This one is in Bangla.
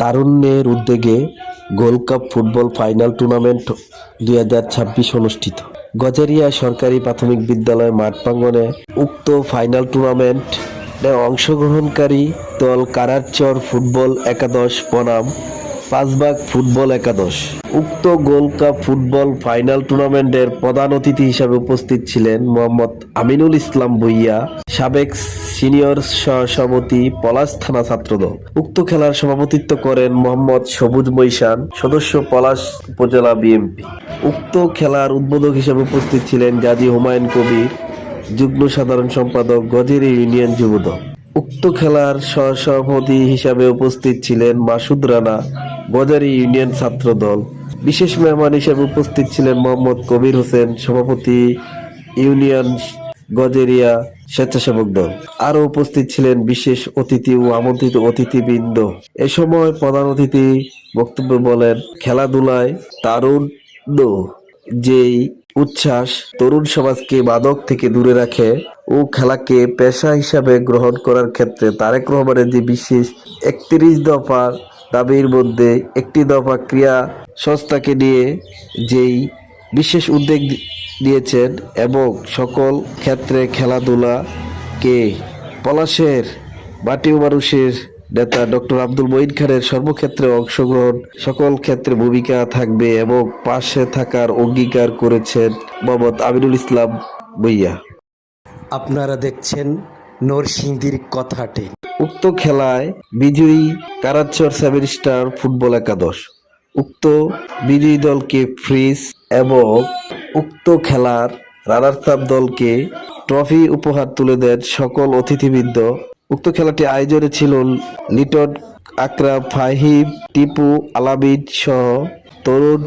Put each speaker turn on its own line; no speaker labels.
তারুণ্যের উদ্যোগে gold cup football final tournament দুই হাজার ছাব্বিশ অনুষ্ঠিত। গজারিয়া সরকারি প্রাথমিক বিদ্যালয় মাঠ প্রাঙ্গনে উক্ত ফাইনাল টুর্নামেন্ট অংশগ্রহণকারী দল কারারচর ফুটবল একাদশ বনাম পাঁচবাগ ফুটবল একাদশ। উক্ত গোল্ড কাপ ফুটবল ফাইনাল টুর্নামেন্টের প্রধান অতিথি হিসাবে উপস্থিত ছিলেন মোহাম্মদ আমিনুল ইসলাম বইয়া সাবেক সিনিয়র সভাপতি পলাশ থানা ছাত্রদল। উক্ত খেলার সভাপতিত্ব করেন মোহাম্মদ সবুজ মৈশান সদস্য পলাশ উপজেলা বিএমপি। উক্ত খেলার উদ্বোধক হিসেবে উপস্থিত ছিলেন গাজী হুমায়ুন কবির, যুগ্ম সাধারণ সম্পাদক গজের ইউনিয়ন যুবদল। উক্ত খেলার সহসভাপতি হিসাবে উপস্থিত ছিলেন মাসুদ রানা, গজারি ইউনিয়ন ছাত্র দল বিশেষ মেহমান হিসেবে উপস্থিত ছিলেন মোহাম্মদ কবির হোসেন, সভাপতি ইউনিয়ন গজেরিয়া স্বেচ্ছাসেবক দল। আরও উপস্থিত ছিলেন বিশেষ অতিথি ও আমন্ত্রিত অতিথিবৃন্দ। এ সময় প্রধান অতিথি বক্তব্য বলেন, খেলাধুলায় তারুণ্য যেই উচ্ছ্বাস তরুণ সমাজকে মাদক থেকে দূরে রাখে ও খেলাকে পেশা হিসাবে গ্রহণ করার ক্ষেত্রে তারেক রহমানের যে বিশেষ একত্রিশ দফার দাবির মধ্যে একটি দফা ক্রিয়া সংস্থাকে নিয়ে যেই বিশেষ উদ্যোগ দিয়েছেন এবং সকল ক্ষেত্রে খেলাধুলাকে পলাশের মাটি ও মানুষের নেতা ডক্টর আব্দুল মঈন খানের সর্বক্ষেত্রে অংশগ্রহণ সকল ক্ষেত্রে ভূমিকা থাকবে এবং পাশে থাকার অঙ্গীকার করেছেন মোহাম্মদ আমিনুল ইসলাম বইয়া
আপনারা দেখছেন নরসিংদীর কথাটি।
উক্ত খেলায় বিজয়ী কারাচর সেভেন স্টার ফুটবল একাদশ উক্ত বিজয়ী দলকে ফ্রিজ এবং উক্ত খেলার রানার্স আপ দলকে ট্রফি উপহার তুলে দেন সকল অতিথিবৃন্দ। উক্ত খেলাটি আয়োজনে ছিল নিটন আকরাম ফাহিম, টিপু আলাবিদ সহ তরুণ